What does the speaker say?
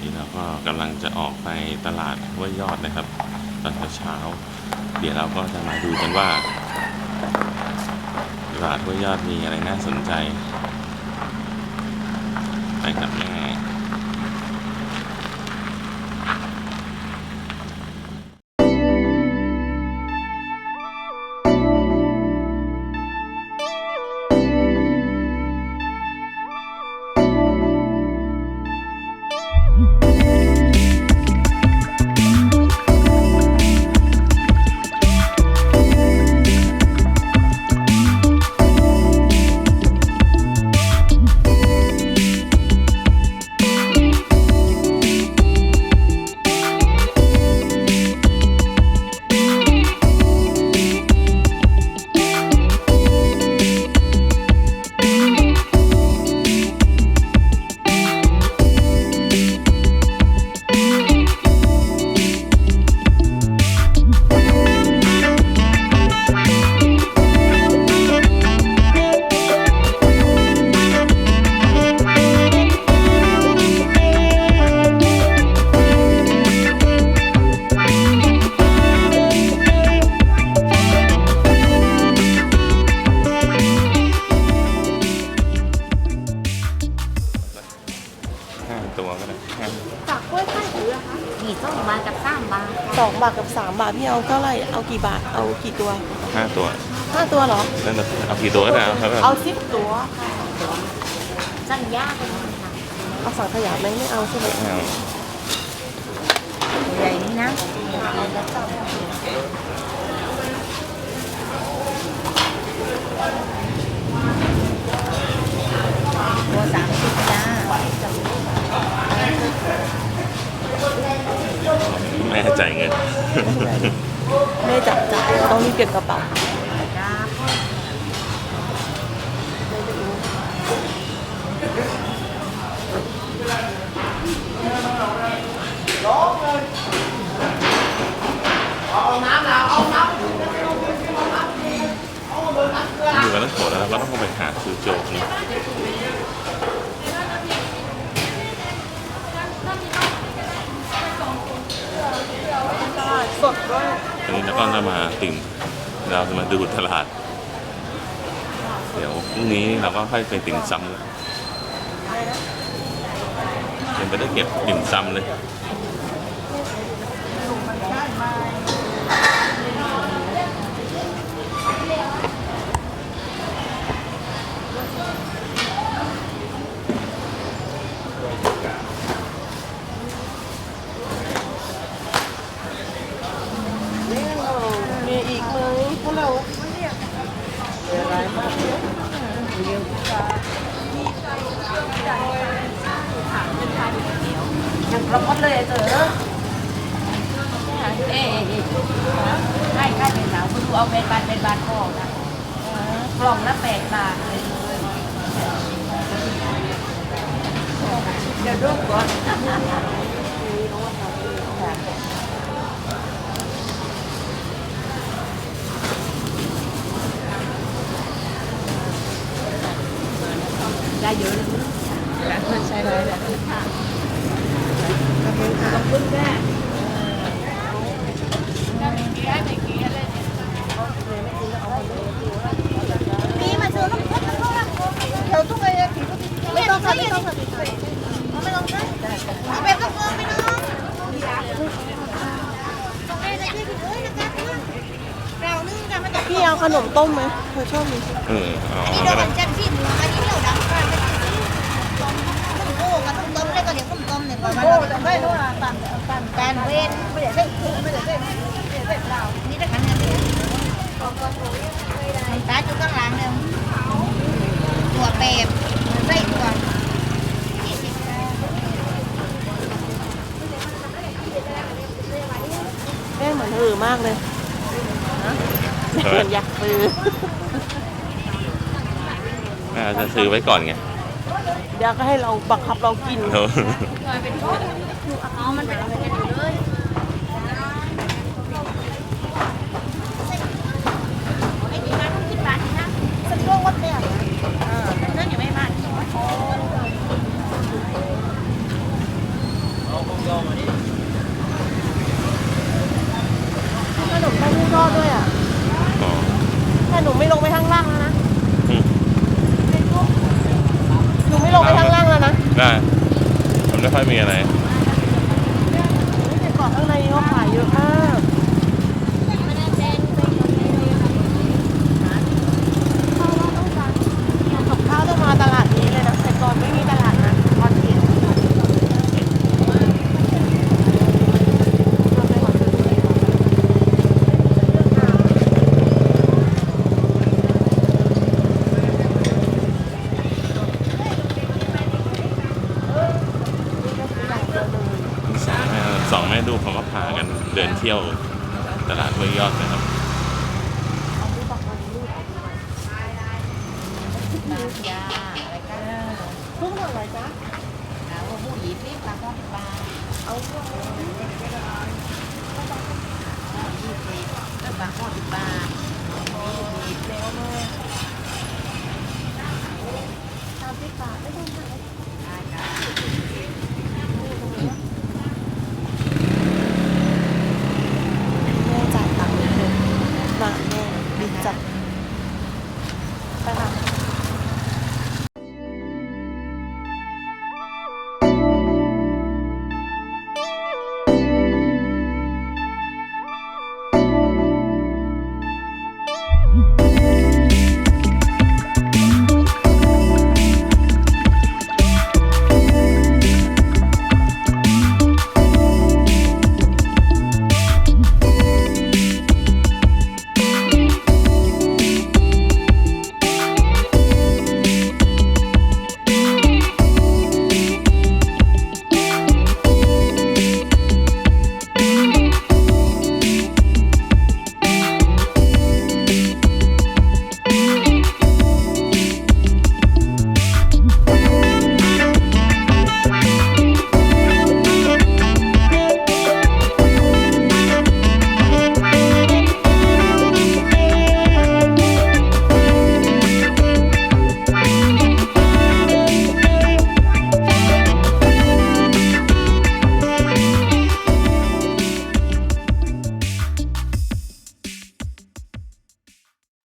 นี้เราก็กำลังจะออกไปตลาดห้วยยอดนะครับ ตอนเช้าเดี๋ยวเราก็จะมาดูกันว่าตลาดห้วยยอดมีอะไรน่าสนใจไปกับแม่ จากกล้วยไส้หรืออะคะมีสองบาทกับสามบาทสองบาทกับสามบาทพี่เอาเท่าไหร่เอากี่บาทเอากี่ตัวห้าตัวห้าตัวเหรอนั่นน่ะเอากี่ตัวก็ได้เอาเท่านั้นเอาสิบตัวค่ะสั้นยากเลยค่ะเอาสังขยาไหมไม่เอาใช่ไหมไม่เอาใหญ่นี่นะตัวสามสิบจ้า แม่จ่ายเงิน ไม่จับจ่ายต้องมีเก็บกระเป๋าจ้าพ่ออยู่กันทั้งหมดแล้วเราต้องไปหาซื้อโจ๊กนี่ สดด้ วันนี้เราก็จะมาติ่มเราจะมาดูตลาด เดี๋ยวพรุ่งนี้เราก็ค่อยไปติ่มซำเลยยังไม่ได้เก็บติ่มซำเลย มีอีกไหม พวกเรายังครบหมดเลยเต๋อเอ๊ะเอ๊ะใช่ใช่เป็นสาวคุณดูเอาเป็นบาทเป็นบาทกล่องนะกล่องละแปดบาทเลยเดี๋ยวรูปก่อน ได้เยอะเลยใช่เลยแบบนี้ค่ะขอบคุณแม่ มีมาซื้อน้ำข้นน้ำข้นน้ำข้นเดี๋ยวต้องไปผีก็ไม่ต้องใส่ไม่ต้องใส่ไม่ต้องใส่เอาแบบก็เกินไปน้องต้องให้ได้ที่ถึงเลยนะครับเรานึ่งกันมันจะ พี่เอาขนมต้มไหมเธอชอบไหมีเออเอานี่ก็เราได้จันที่มืออันนี้เราดังมากันต้มโอ้กันต้มต้มได้ก็เดี๋ยวต้มต้มเนี่ยประมาณนั้นไม่รู้อะปั่นปั่นการเวนไม่ได้เส้นไม่ได้เส้นไม่ได้เส้นเรานี่ได้ขันเงินเลยตาจุดข้างหลังเนี่ยตัวเป๊บใส่ตัวแม่เหมือนเธอมากเลย เหมือนอยากซื้อแม่จะซื้อไว้ก่อนไงเดี๋ยวก็ให้เราบังคับเรากิน เอออ๋อมันเป็นอะไรกันอยู่เลยไอ้ที่ร้านต้องคิดบาทนะสักช่วงวัดเนี่ยเออเรื่องอยู่ไม่บ้านขนมเต้าหู้ทอดด้วยอะอ๋อแต่ หนูไม่ลงไปข้างล่างแล้วนะอืม หนูไม่ลงไปข้างล่างแล้วนะได้มันไม่ค่อยมีอะไรแต่ก่อนข้างในเขาขายเยอะมากกับข้าวต้องมาตลาดนี้เลยนะ แต่ก่อนไม่มีตลาดนะตอนเย็น สองแม่ สองแม่ลูกเขาก็พากันเดินเที่ยวตลาดห้วยยอดนะครับยาอะไรกันเพิ่งเท่าไรจ๊ะเอาผู้หญิงรีบมาก็ปลาเอาเรื่องยี่สิบก็ปลาข้อสิบบาทแล้วมาสามสิบบาไม่ต้องขาย